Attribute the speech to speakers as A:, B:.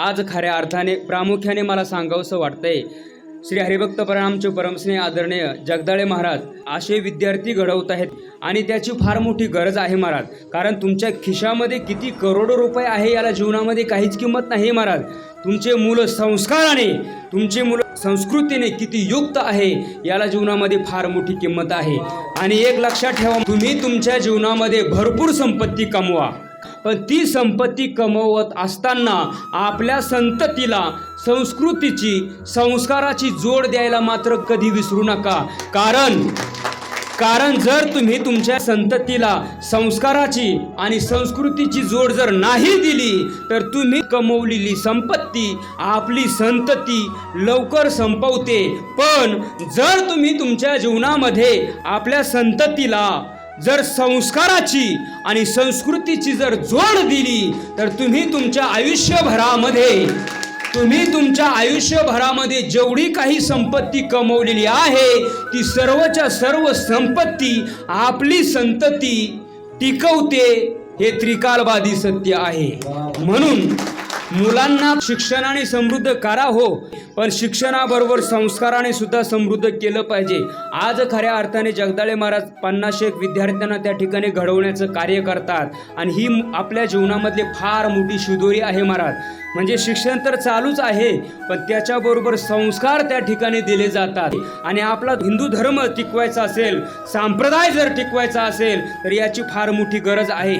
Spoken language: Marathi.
A: आज खऱ्या अर्थाने प्रामुख्याने मला सांगावंसं वाटतंय. श्री हरिभक्त परणामचे परमस्नेह आदरणीय जगदाळे महाराज असे विद्यार्थी घडवत आहेत आणि त्याची फार मोठी गरज आहे महाराज. कारण तुमच्या खिशामध्ये किती करोडो रुपये आहे याला जीवनामध्ये काहीच किंमत नाही महाराज. तुमचे मुलं संस्काराने तुमचे मुलं संस्कृतीने किती युक्त आहे याला जीवनामध्ये फार मोठी किंमत आहे. आणि एक लक्षात ठेवा तुम्ही तुमच्या जीवनामध्ये भरपूर संपत्ती कमवा. पण ती संपत्ती कमवत असताना आपल्या संततीला संस्कृतीची संस्काराची जोड द्यायला मात्र कधी विसरू नका. कारण कारण जर तुम्ही तुमच्या संततीला संस्काराची आणि संस्कृतीची जोड जर नाही दिली तर तुम्ही कमवलेली संपत्ती आपली संतती लवकर संपवते. पण जर तुम्ही तुमच्या जीवनामध्ये आपल्या संततीला जर संस्काराची आणि संस्कृतीची जर जोड दिली तर तुम्ही तुमच्या आयुष्यभरामध्ये तुम्ही तुमच्या आयुष्यभरामध्ये जेवढी काही संपत्ती कमवलेली आहे ती सर्वच्या सर्व संपत्ती आपली संतती टिकवते हे त्रिकालवादी सत्य आहे. म्हणून मुलांना शिक्षणाने समृद्ध करा हो पण शिक्षणाबरोबर संस्काराने सुद्धा समृद्ध केलं पाहिजे. आज खऱ्या अर्थाने जगदाळे महाराज पन्नास एक विद्यार्थ्यांना त्या ठिकाणी घडवण्याचं कार्य करतात. आणि ही आपल्या जीवनामधली फार मोठी शिदोरी आहे महाराज. म्हणजे शिक्षण तर चालूच आहे पण त्याच्याबरोबर संस्कार त्या ठिकाणी दिले जातात. आणि आपला हिंदू धर्म टिकवायचा असेल संप्रदाय जर टिकवायचा असेल तर याची फार मोठी गरज आहे.